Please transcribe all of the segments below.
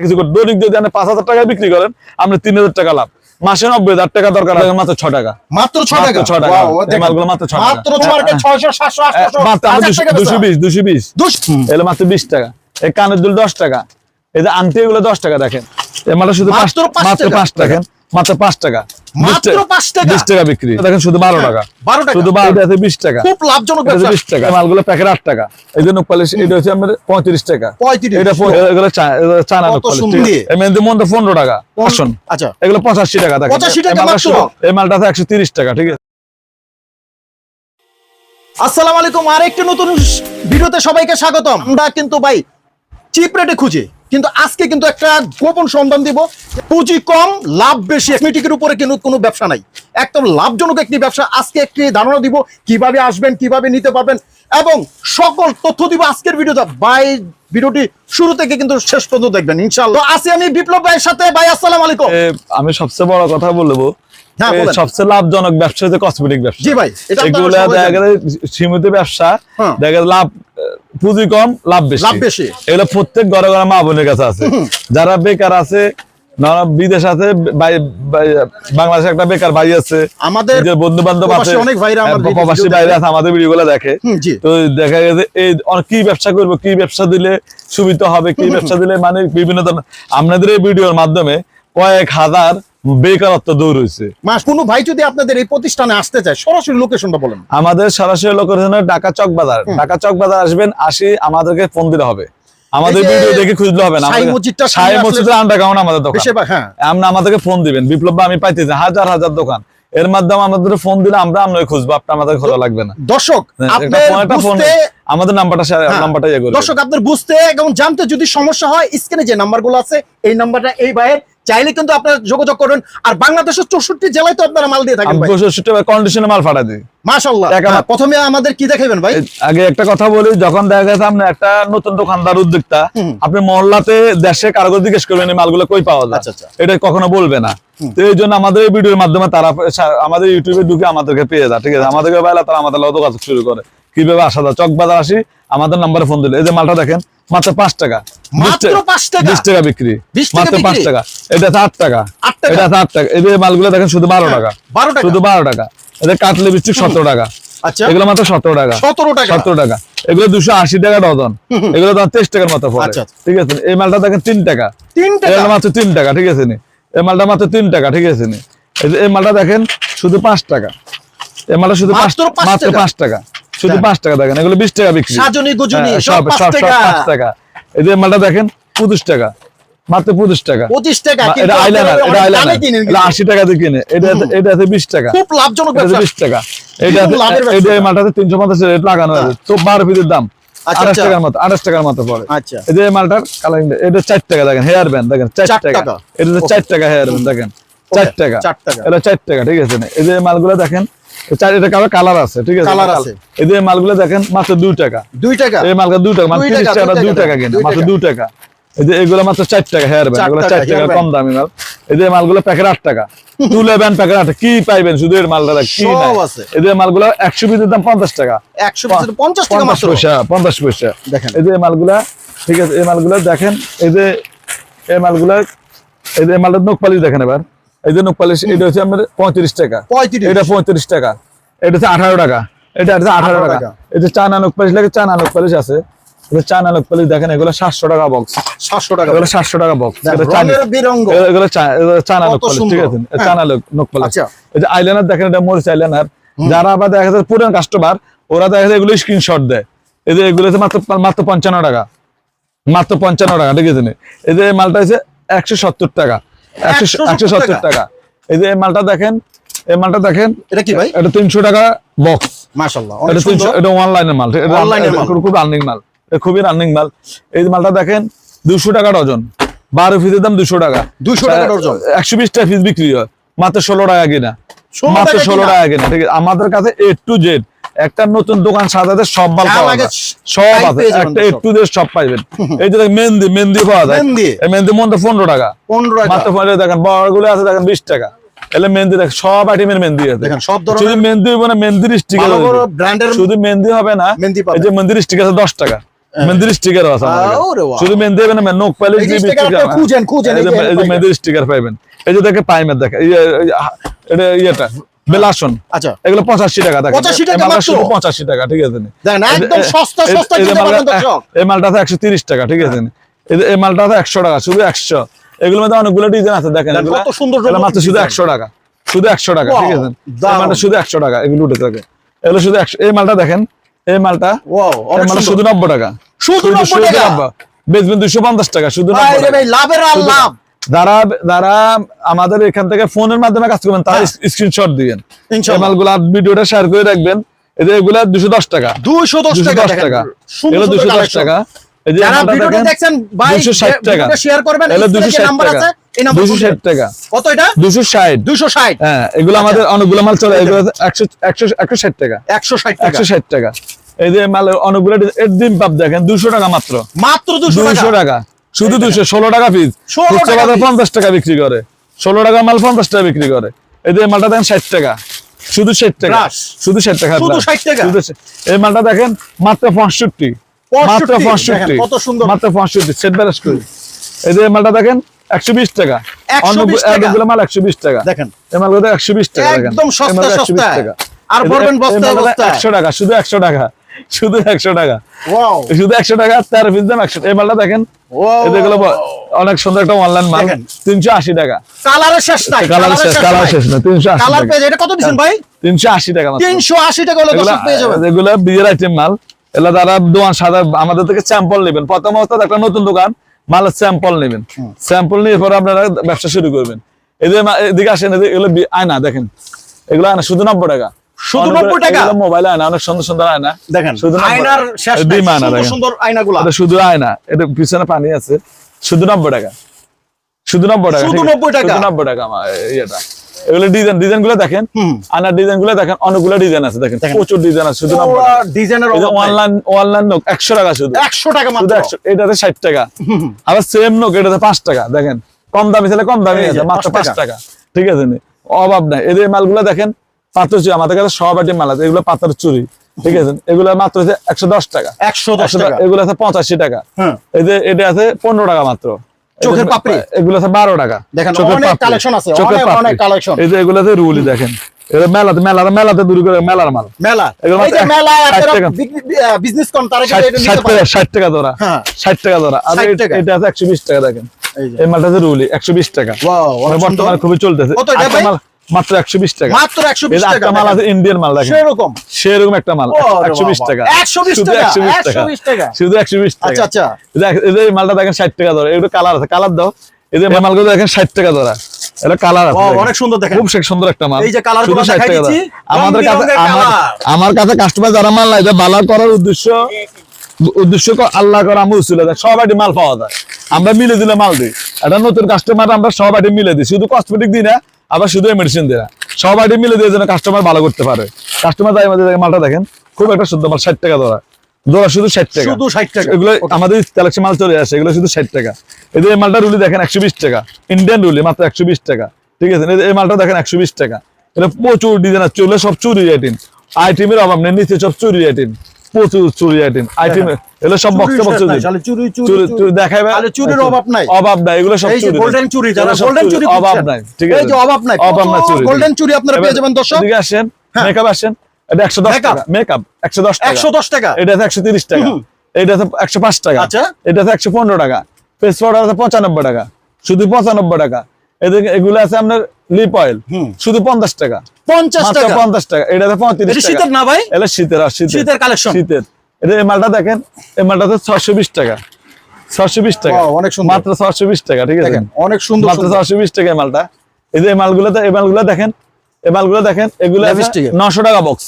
কিছু করে। দৈনিক যদি আপনি পাঁচ হাজার টাকা বিক্রি করেন আপনি তিন হাজার টাকা লাভ। মাসে নব্বই হাজার টাকা দরকার মাত্র ছ টাকা। মাত্র ছ টাকা? মাত্র ছ টাকা। মালগুলো মাত্র মাত্র ছয়শো সাতশো আটশো মাত্র হাজার টাকা দুশো বিশ দুশো বিশ। এগুলো মাত্র বিশ টাকা। এই কানের দুল দশ টাকা। এই যে আনতে এগুলো দশ টাকা দেখেন। এই মালটা শুধু মাত্র পাঁচ মাত্র টাকা। মাত্র পাঁচ টাকা। মাত্র টাকা- পাঁচ টাকা? বিশ টাকা বিক্রি। দেখেন শুধু বারো টাকা। বারো টাকা। শুধু টাকা। খুব লাভজনক ব্যবসা। টাকা। মালগুলো প্যাকেট টাকা। এই জন্য পালিশ এটা হচ্ছে আমাদের পঁয়ত্রিশ টাকা। এটা এগুলো চা- এগুলো চায়না কত লোক পালিশ, সুন্দর। ঠিক আছে? এই মেহেন্দি মন্দ পনেরো টাকা। আসুন। আচ্ছা। এগুলো পঁচাশি টাকা দেখেন। 85 টাকা মাত্র। এই মালটা টাকা ঠিক আছে? আসসালামু আলাইকুম। আরেকটি নতুন ভিডিওতে সবাইকে স্বাগতম। আমরা কিন্তু ভাই চিপ রেটে খুঁজি। কিন্তু আজকে কিন্তু একটা গোপন সন্ধান দিব। পুঁজি কম, লাভ বেশি। কসমেটিকের উপরে কিন্তু কোনো ব্যবসা নাই। একদম লাভজনক একটি ব্যবসা। আজকে একটি ধারণা দিব, কীভাবে আসবেন, কীভাবে নিতে পারবেন এবং সকল তথ্য দিব আজকের ভিডিওতে। বাই ভিডিওটি শুরু থেকে কিন্তু শেষ পর্যন্ত দেখবেন, ইনশাআল্লাহ। আছি আমি বিপ্লব ভাইয়ের সাথে। ভাই, আসসালামু আলাইকুম। আমি সবচেয়ে বড় কথা বলব। সবচেয়ে লাভজনক ব্যবসা হচ্ছে কসমেটিক ব্যবসা। জি ভাই, এগুলো দেখা জানেন। সীমিত ব্যবসা হ্যাঁ। দেখা গেলে লাভ পুঁজি কম লাভ বেশি। এগুলো প্রত্যেক ঘরে ঘরে মা বোনের কাছে আছে। যারা বেকার আছে বিদেশ আছে বাংলাদেশে একটা বেকার ভাই আছে। আমাদের বন্ধু বান্ধব আছে। অনেক ভাইরা হ্যাঁ, প্রবাসী আছে আমাদের ভিডিও গুলো দেখে তো দেখা গেছে এই কি ব্যবসা করব কি ব্যবসা দিলে সুবিধা হবে কি ব্যবসা দিলে মানে বিভিন্ন ধরনের আপনাদের এই ভিডিওর মাধ্যমে কয়েক হাজার বেকারত্ব দূর হয়েছে মাস কোনো ভাই যদি আপনাদের এই প্রতিষ্ঠানে আসতে চায় সরাসরি লোকেশনটা বলেন। আমাদের সরাসরি লোকেশন ঢাকা চক বাজার। ঢাকা চক বাজার আসবেন আসি আমাদেরকে ফোন দিলে হবে। আমাদের ভিডিও দেখে খুঁজলে হবে না। শাহী আমাদের- মসজিদের আন্ডারগ্রাউন্ড দোকান। হ্যাঁ। আমরা আমাদেরকে ফোন দিবেন। বিপ্লব আমি পাইতেছি হাজার হাজার দোকান। এর মাধ্যমে আমাদের ফোন দিলে আমরা আপনাকে খুঁজবো আপনি আমাদের খোঁজা লাগবে না। দর্শক হ্যাঁ, আমাদের নাম্বারটা share- হ্যাঁ, নাম্বারটা ইয়ে। দর্শক আপনার বুঝতে এবং জানতে যদি সমস্যা হয় স্ক্রিনে যে নাম্বারগুলো আছে এই নাম্বারটা এই ভাইয়ের চাইলে কিন্তু আপনারা যোগাযোগ করবেন আর বাংলাদেশের চৌষট্টি জেলায় তো আপনারা মাল দিয়ে থাকেন পঁয়ষট্টি কন্ডিশনে মাল ফাটা দিই। হ্যাঁ, প্রথমে আমাদের কি দেখাবেন ভাই? আগে একটা কথা বলি যখন দেখা গেছে আপনি একটা নতুন দোকানদার উদ্যোক্তা আপনি মহল্লাতে দেশে কারও জিজ্ঞেস করবেন এই মালগুলো কই পাওয়া যায়? আচ্ছা, আচ্ছা। এটা কখনো বলবে না। তো এই জন্য আমাদের এই ভিডিওর মাধ্যমে তারা আমাদের ইউটিউবে ঢুকে আমাদেরকে পেয়ে যায়। ঠিক। আছে? আমাদেরকে পাইলে তারা আমাদের লোক শুরু করে। কীভাবে আসা যায়? চক বাজার আসি আমাদের নাম্বারে ফোন দিলে। এই যে মালটা দেখেন মাত্র পাঁচ টাকা। মাত্র পাঁচ টাকা? বিশ টাকা বিক্রি। মাত্র পাঁচ টাকা। এটা আট টাকা? এটা আট টাকা। এই মালগুলো দেখেন শুধু বারো টাকা। 12 টাকা? শুধু বারো টাকা। এটা কাটলে বিস্টিক সতেরো টাকা। আচ্ছা। এগুলো মাত্র সতেরো টাকা। 17 টাকা। সতেরো টাকা। এগুলো দুশো আশি টাকা ডজন। এগুলো তোমার তেইশ টাকার মতো পড়ে। আচ্ছা, আচ্ছা। ঠিক আছে? এই মালটা দেখেন তিন টাকা। তিন টাকা? মাত্র তিন টাকা ঠিক আছে নি? এই মালটা মাত্র তিন টাকা ঠিক আছে নি? এই যে এই মালটা দেখেন শুধু পাঁচ টাকা। এই মালটা শুধু পাঁচ মাত্র পাঁচ টাকা? শুধু হ্যাঁ। পাঁচ টাকা দেখেন এগুলো বিশ টাকা বিক্রি। সাজনি গুজনি হ্যাঁ, সব পাঁচ টাকা। এই যে মালটা দেখেন পঁচিশ টাকা মাত্র পঁচিশ টাকা। পঁচিশ টাকা এটা আইলাইনার এটা আইলাইনার এটা আশি টাকা দিয়ে কিনে। এটা এটা আছে বিশ টাকা। খুব লাভজনক বিশ টাকা। এটা খুব লাভের ব্যবসা। এটা মালটাতে তিনশো পঞ্চাশ রেট লাগানো আছে। তো বারো পিসের দাম। আচ্ছা, আঠাশ আচ্ছা। টাকার মতো আঠাশ টাকার মতো পড়ে। আচ্ছা। এই যে এই মালটার কালারিং এটা চার টাকা দেখেন হেয়ার ব্যান্ড দেখেন চার টাকা। এটা চার টাকা হেয়ার ব্যান্ড দেখেন চার টাকা। চার টাকা। এটা চার টাকা ঠিক আছে? না এই যে মালগুলো দেখেন এটা কালার কালার আছে ঠিক আছে? কালার আছে। এই যে মালগুলো দেখেন মাত্র টাকা। টাকা? এই দুই টাকা টাকা, মাত্র। টাকা। এই যে এগুলো মাত্র টাকা হেয়ার ব্যান্ড এগুলো টাকা টাকা কম দামি মাল। এই যে মালগুলো প্যাকেট টাকা তুলে ব্যান্ড প্যাকেট কি পাইবেন শুধু এর মালটা কি নাই? এই যে মালগুলো একশো পিসের দাম পঞ্চাশ টাকা। একশো পিসের পঞ্চাশ টাকা পঞ্চাশ মাত্র। পয়সা পঞ্চাশ পয়সা। দেখেন। এই যে মালগুলা ঠিক আছে এই মালগুলা দেখেন এই যে এই মালগুলা এই যে নখ পালিশ দেখেন এবার। এই যে নখ পালিশ এটা হচ্ছে আমাদের পঁয়ত্রিশ টাকা। এটা পঁয়ত্রিশ টাকা। এটা হচ্ছে আঠারো টাকা। এটা হচ্ছে আঠারো টাকা। টাকা। এই যে চায়না নখ পালিশ লাগে নখ পালিশ আছে। চায়না নখ পালিশ দেখেন এগুলো সাতশো টাকা বক্স সাতশো টাকা এগুলো সাতশো টাকা বক্স এটা এগুলো চা- এগুলো চায়না কত নখ পালিশ ঠিক আছে। চায়না লোক নখ পালিশ। এই যে আইলাইনার দেখেন এটা মরিচ আইলাইনার যারা আবার দেখা যাচ্ছে পুরান কাস্টমার ওরা দেখা যায় এগুলো স্ক্রিনশট দেয়। এই যে এগুলো মাত্র মাত্র পঞ্চান্ন টাকা। মাত্র পঞ্চান্ন টাকা ঠিক আছে? এই যে মালটা হচ্ছে একশো সত্তর টাকা। একশো 170 একশো সত্তর টাকা। এই যে মালটা দেখেন এই মালটা দেখেন এটা কি ভাই? এটা তিনশো টাকা বক্স মাশাল্লাহ এটা তিনশো এটা অনলাইনের মাল। এটা Online এর মাল। খুব- খুব রানিং মাল। এটা খুবই রানিং মাল। এই মালটা দেখেন দুশো টাকা ডজন। বারো পিসের দাম দুশো টাকা। 200 টাকা ডজন। একশো বিশ টাকা পিস বিক্রি হয়। মাত্র ষোলো টাকা কিনা। মাত্র ষোলো টাকা কিনা ঠিক আছে? আমাদের কাছে এ টু জেড একটা নতুন দোকান সাজাতে সব মাল পাওয়া যায়। সব আছে একটা এ সব। টু জেড সব পাইবেন এই যে মেহেন্দি মেহেন্দি পাওয়া যায়। মেহেন্দি। মেহেন্দি মধ্যে পনেরো টাকা। পনেরো টাকা। মাত্র পনেরো দেখেন বড়গুলো আছে দেখেন বিশ টাকা। এলে মেহেন্দি দেখেন সব আইটেমের মেহেন্দি আছে। দেখেন, সব ধরনের- শুধু মেহেন্দি হবে না মেহেন্দির স্টিকার ভালো বড় ব্র্যান্ডের শুধু মেহেন্দি হবে না এই যে মেহেন্দির স্টিকার আছে দশ টাকা। মেহেন্দির স্টিকার আছে। শুধু মেহেন্দি হবে না নোক যে পাইবেন। মেহেন্দির স্টিকার পাইবেন। এই যে দেখে পাইমের দেখে এটা ইয়েটা। বেলাসন। আচ্ছা। এগুলো পঁচাশি টাকা দেখেন। 85 টাকা মাত্র? শুধু পঁচাশি টাকা ঠিক আছে? দেখেন একদম সস্তা সস্তা এই মালটা- দর্শক। এই মালটা আছে একশো তিরিশ টাকা ঠিক আছে? এই মালটা আছে একশো টাকা শুধু একশো। এগুলোর মধ্যে অনেকগুলো ডিজাইন আছে দেখেন কত সুন্দর মাত্র শুধু design। একশো টাকা শুধু একশো টাকা ঠিক আছে? এই মালটা শুধু একশো টাকা এগুলো উঠে থাকে। এগুলো শুধু একশো এই মালটা দেখেন এই মালটা ওয়াও এই মালটা শুধু নব্বই টাকা। শুধু 90 টাকা? বেচবেন দুশো পঞ্চাশ টাকা শুধু ভাই নব্বই রে টাকা। ভাই লাভের আর লাভ। যারা যারা আমাদের এখান থেকে ফোনের মাধ্যমে কাজ করবেন তারা হ্যাঁ। স্ক্রিনশট দিবেন। মালগুলা ভিডিওটা শেয়ার করে রাখবেন। এদের এগুলা দুশো দশ টাকা। 210 দুশো টাকা দশ দেখেন। টাকা। এগুলো দুশো দশ টাকা। এই যে যারা মালটা ভিডিওটা দেখেন, দেখছেন ভাই 260 টাকা। ভিডিওটা শেয়ার করবেন এগুলো স্ক্রিনে যে 260 নাম্বার টাকা। আছে এই নাম্বার 260 টাকা। কত এটা? দুশো ষাট। হ্যাঁ এগুলো আমাদের অনেকগুলো মাল চলে এগুলো একশো একশো একশো ষাট টাকা। 160 টাকা। একশো ষাট টাকা। এই যে মাল অনেকগুলো ডিম পাপ দেখেন দুশো টাকা মাত্র। মাত্র দুশো টাকা। টাকা। শুধু দুশো ষোলো টাকা পিস 16 খুচরা টাকা পঞ্চাশ টাকা বিক্রি করে। ষোলো টাকা মাল পঞ্চাশ টাকা বিক্রি করে। এই যে মালটা দেখেন ষাট টাকা। শুধু ষাট টাকা। শুধু ষাট টাকা শুধু brush। 60 টাকা? এই মালটা দেখেন মাত্র পঁয়ষট্টি। মাত্র পঁয়ষট্টি। কত সুন্দর। মাত্র পঁয়ষট্টি। সেট ব্যালেন্স করি। যে মালটা দেখেন একশো বিশ টাকা। 120 মাল একশো বিশ টাকা। দেখেন। এই মালগুলো একশো বিশ টাকা দেখেন। 120 সস্তায়। টাকা। আর বস্তায়। একশো টাকা শুধু একশো টাকা। শুধু একশো টাকা। শুধু একশো টাকা তেরো পিস দাম একশো এই মালটা দেখেন। অনেক সুন্দর একটা অনলাইন মাল। তিনশো আশি টাকা। কালারের শেষ নাই কালার শেষ কালার শেষ না তিনশো আশি কালার এটা কত দিবেন ভাই? তিনশো আশি টাকা মাত্র। 380 টাকা হলে পেয়ে যাবেন এগুলো বিয়ের আইটেম মাল। এগুলো তারা দোকান সাদা আমাদের থেকে স্যাম্পল নেবেন। প্রথম অবস্থায় একটা নতুন দোকান মালের স্যাম্পল নেবেন। স্যাম্পল নিয়ে পরে আপনারা ব্যবসা শুরু করবেন। এদের এদিকে আসেন এদিকে এগুলো আয়না দেখেন। এগুলো আয়না শুধু নব্বই টাকা। শুধু 90 টাকা? মোবাইল আয়না অনেক সুন্দর সুন্দর আয়না। দেখেন শুধু আয়নার শেষ নাই, ডিম আয়না সুন্দর সুন্দর আয়নাগুলা। এটা শুধু আয়না। এটা পিছনে পানি আছে। শুধু নব্বই টাকা। শুধু নব্বই টাকা শুধু 90 টাকা? শুধু নব্বই টাকা আমার ইয়েটা। এগুলো ডিজাইন ডিজাইনগুলো দেখেন। ডিজাইনগুলো দেখেন অনেকগুলো ডিজাইন আছে দেখেন। প্রচুর ডিজাইন আছে শুধু ডিজাইনের অনলাইন অনলাইন নোক একশো টাকা শুধু। 100 টাকা মাত্র। এটাতে ষাট টাকা। আবার সেম নোক এটাতে পাঁচ টাকা দেখেন। কম দামি ছেলে কম দামি আছে মাত্র পাঁচ। টাকা। ঠিক আছে অভাব নাই। এদের মালগুলো দেখেন পাথর চুরি আমাদের কাছে সব আইটেম মাল আছে। এগুলো পাথর চুরি ঠিক আছে? এগুলো মাত্র হচ্ছে একশো দশ টাকা। 110 একশো টাকা। এগুলো আছে পঁচাশি টাকা। হ্যাঁ। এই যে এটা আছে পনেরো টাকা মাত্র। চোখের পাপড়ি? এগুলো আছে বারো টাকা। দেখেন, অনেক পাপড়ি। আছে, অনেক, পাপড়ি। এই যে এগুলো আছে রুলি দেখেন। মেলাতে মেলাতে মেলাতে দূর করে মেলার মাল। মেলা। ষাট টাকা। বিজনেস তারা ষাট ধরা। হ্যাঁ। ষাট টাকা ধরা। আর এটা- আছে একশো বিশ টাকা দেখেন। এই যে। মালটা আছে রুলি একশো বিশ টাকা। বর্তমানে খুবই চলতেছে। মাত্র একশো বিশ টাকা। মাত্র 120 এই টাকা মাল আছে ইন্ডিয়ান মাল দেখেন। সেরকম। সেরকম একটা মাল একশো বিশ টাকা। 120 শুধু টাকা, 120 টাকা। 120 টাকা। শুধু একশো বিশ টাকা। আচ্ছা, আচ্ছা। এই মালটা দেখেন ষাট টাকা ধরে। এগুলো কালার আছে কালার দাও। এই যে মালগুলো দেখেন ষাট টাকা ধরা। এটা কালার আছে অনেক সুন্দর দেখেন। খুব সুন্দর একটা মাল। এই যে colour শুধু গুলো 60 দেখাই দিচ্ছি, আমাদের কাছে আমার কাছে কাস্টমার যারা মাল নাই ভালো করার উদ্দেশ্য উদ্দেশ্য আল্লাহ করা আমি উসুলে দেয় সব আইটেম মাল পাওয়া যায়। আমরা মিলে দিলে মাল দিই। একটা নতুন কাস্টমার আমরা সব আইটেম মিলে দিই। শুধু কসমেটিক দিই না আবার শুধু মেডিসিন দিই না সব আইটেম মিলে দিয়ে যেন কাস্টমার ভালো করতে পারে। কাস্টমার তাই আমাদের মালটা দেখেন খুব একটা শুদ্ধ মাল ষাট টাকা ধরা। ধরা শুধু ষাট টাকা। শুধু 60 টাকা। এগুলো আমাদের কালেকশন মাল চলে আসে এগুলো শুধু ষাট টাকা। এদের এই মালটা রুলি দেখেন একশো বিশ টাকা। ইন্ডিয়ান রুলি মাত্র একশো বিশ টাকা। ঠিক আছে? এই- মালটা দেখেন একশো বিশ টাকা। এটা প্রচুর ডিজাইন চলে সব চুরি আইটেম আইটেমের অভাব নেই নিচে সব চুরি আইটেম প্রচুর চুরি আইটেম। আইটেম এগুলো সব বক্সে বক্সে শেষ চুরি, চুরি, চুরি চুরি। চুরি। চুরির অভাব নাই। অভাব নাই এগুলো সব চুরি। গোল্ডেন চুরি যারা গোল্ডেন চুরি অভাব নাই ঠিক এই আছে যে অভাব নাই অভাব নাই চুরি। গোল্ডেন চুরি আপনারা পেয়ে যাবেন দর্শক? এদিকে আসেন হ্যাঁ। মেকআপ আসেন। এটা একশো দশ Makeup? টাকা মেকআপ একশো দশ টাকা। 110 টাকা? এটা আছে একশো তিরিশ টাকা। হুম। এটা আছে একশো পাঁচ টাকা। আচ্ছা। এটা আছে একশো পনেরো টাকা। ফেস পাউডার আছে পঁচানব্বই টাকা। শুধু পঁচানব্বই টাকা। এদিকে এগুলো আছে আপনার লিপ অয়েল। শুধু পঞ্চাশ টাকা। 50 মাত্র টাকা। পঞ্চাশ টাকা। এটা আছে পঁয়ত্রিশ এটা টাকা। শীতের না ভাই? এটা শীতের আর শীতের। শীতের collection। শীতের। এটা এই মালটা দেখেন টাকা। ছশো বিশ টাকা। অনেক সুন্দর। মাত্র ছশো বিশ টাকা ঠিক আছে? অনেক সুন্দর মাত্র সুন্দর। ছশো বিশ টাকা এই মালটা। এই যে এই মালগুলোতে এই মালগুলো দেখেন এই মালগুলো দেখেন এগুলো Lipstick এর। নশো টাকা বক্স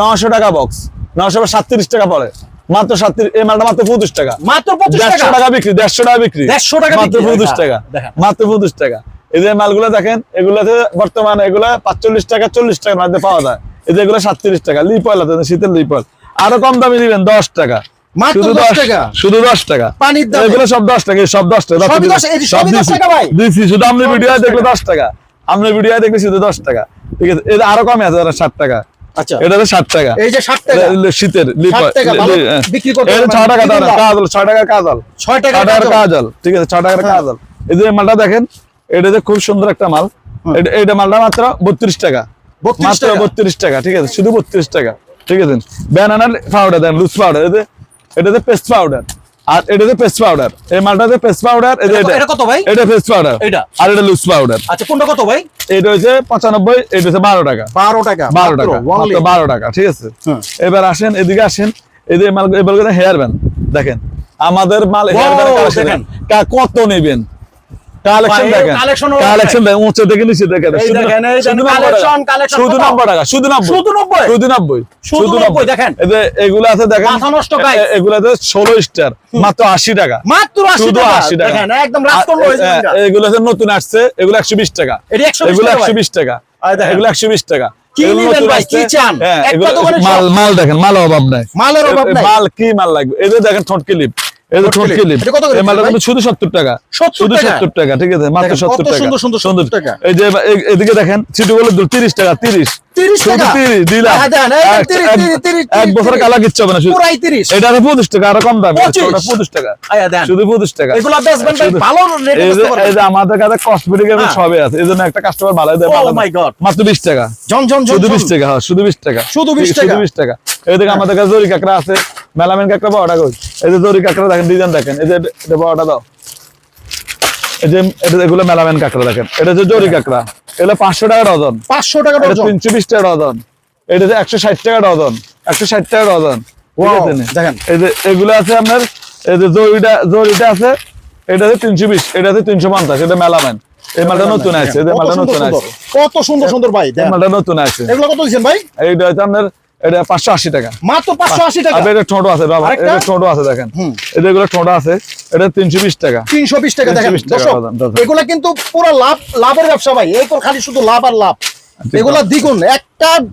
নশো টাকা বক্স নশো সাতত্রিশ টাকা পড়ে। মাত্র সাতত্রিশ এই মালটা মাত্র পঁচিশ টাকা। মাত্র 25 দেড়শো টাকা টাকা বিক্রি দেড়শো টাকা বিক্রি। 150 টাকা মাত্র। পঁচিশ হ্যাঁ, টাকা দেখেন। মাত্র পঁচিশ টাকা। এই যে মালগুলো দেখেন এগুলোতে বর্তমানে এগুলো পাঁচচল্লিশ টাকা চল্লিশ টাকার মধ্যে পাওয়া যায় এই যে এগুলো সাতত্রিশ টাকা লিপ আছে শীতের লিপ আরও কম দামে দিবেন দশ টাকা শুধু দশ টাকা। শুধু দশ টাকা পানির দামে। এগুলো সব দশ টাকা সব দশ টাকা সবই দশ- এই যে সবই দশ দিছি। টাকা ভাই। দিছি শুধু আপনি ভিডিও দশ দেখলে দশ টাকা আপনি ভিডিও দেখলে শুধু দশ টাকা ঠিক আছে এটা আরও কমে আছে ষাট টাকা আচ্ছা। এটা ষাট টাকা এই যে ষাট টাকা শীতের লিপ- 60 টাকা, ভালো লি- হ্যাঁ। বিক্রি করতে ছয় টাকা। কাজল ছয় টাকার কাজল ছয় টাকা কাজল। ঠিক আছে ছয় টাকার হ্যাঁ। কাজল এই যে মালটা দেখেন এটা যে খুব সুন্দর একটা মাল। এটা এটা মালটা মাত্র বত্রিশ টাকা। মাত্র বত্রিশ টাকা ঠিক আছে? শুধু বত্রিশ টাকা ঠিক আছে? ব্যানানার পাউডার দেন লুজ পাউডার এটাতে পেস্ট পাউডার আর এটাতে পেস্ট পাউডার এই মালটাতে পেস্ট পাউডার এটা কত ভাই? এটা পেস্ট পাউডার এটা? আর এটা লুজ পাউডার আচ্ছা কোনটা কত ভাই? এটা হচ্ছে পঁচানব্বই এটা হচ্ছে বারো টাকা। বারো টাকা বারো টাকা বারো টাকা ঠিক আছে? হ্যাঁ। এবার আসেন এদিকে আসেন এদিকে মাল এবার হেয়ার ব্যান্ড দেখেন। আমাদের মাল হেয়ার ব্যান্ড কত নেবেন? কালেকশন দেখেন। কালেকশন দেখেন উঁচু থেকে নিচে দেখেন। শুধু- দেখেন, এই শুধু দেখেন, নব্বই টাকা। collection, collection শুধু নব্বই। শুধু নব্বই? শুধু নব্বই? শুধু নব্বই দেখেন। এগুলো আছে দেখেন মাথা নষ্ট, এ- guys। এ- এগুলো আছে ষোলো স্টার মাত্র আশি টাকা। মাত্র শুধু আশি টাকা। একদম আর রাজকন্যা হয়েছে এ- এটা। এগুলো আছে নতুন আসছে এগুলো একশো বিশ টাকা। এটা 120 এগুলো একশো বিশ টাকা। এগুলো একশো বিশ টাকা। মাল মাল দেখেন মাল অভাব নাই। মালের অভাব মাল কি মাল লাগবে? এদের দেখেন ঠোঁট ক্লিপ এটা এই মালটা? শুধু টাকা শুধু টাকা? সত্তর টাকা ঠিক আছে মাত্র দেখেন, সত্তর কত টাকা সুন্দর সুন্দর 70 টাকা। এই যে এদিকে দেখেন সিটিগুলো তিরিশ টাকা তিরিশ 30 টাকা? তিরিশ দিলাম হ্যাঁ, দেন, এই এক- 30, এক- 30, 30, এক বছর কালা কিচ্ছু হবে না পুরাই 30 এটা আছে পঁচিশ টাকা আরও কম দাম 25 টাকা আয়া দেন। শুধু পঁচিশ টাকা এগুলা বেচবেন ভাই, ভালো রেটে বেচতে পারবেন। এই যে আমাদের কাছে কসমেটিক হ্যাঁ। সবই আছে এই জন্য একটা কাস্টমার ভালো দেয় Oh মাত্র বিশ টাকা জন জন জন শুধু জন। বিশ টাকা হ্যাঁ, শুধু বিশ টাকা শুধু 20 টাকা? শুধু টাকা এদিকে আমাদের কাছে জরি কাঁকড়া আছে মেলামেন কাঁকড়া বড়টা কই? এই যে জরি কাঁকড়া দেখেন ডিজাইন দেখেন এই যে এটা বড়টা দাও। এই যে এটা এগুলো মেলামেন কাঁকড়া দেখেন এটা হচ্ছে জরি কাঁকড়া এগুলো পাঁচশো টাকা ডজন 500 টাকা ডজন তিনশো বিশ টাকা ডজন এটা হচ্ছে একশো ষাট টাকা ডজন একশো ষাট টাকা ডজন? দেখেন। এই যে এগুলো আছে আপনার এই যে জরিটা জরিটা আছে এটা হচ্ছে তিনশো বিশ এটা হচ্ছে তিনশো পঞ্চাশ এটা মেলামেন। এই মালটা নতুন আছে এই যে মালটা নতুন আছে কত সুন্দর সুন্দর ভাই মালটা নতুন আছে এগুলো কত দিচ্ছেন ভাই? এইটা হচ্ছে আপনার এটা পাঁচশো আশি টাকা। মাত্র পাঁচশো আশি টাকা? আর এটা ঠোঁটো আছে বাবা। এটা ঠোঁটো আছে দেখেন। হুম। এটা এগুলো ঠোঁটো আছে এটা তিনশো বিশ টাকা। তিনশো বিশ টাকা দেখেন। 320 টাকা দর্শক, বাদাম, এগুলা কিন্তু পুরো লাভ লাভের ব্যবসা ভাই। এই তো খালি শুধু লাভ আর লাভ। দ্বিগুণ। একটা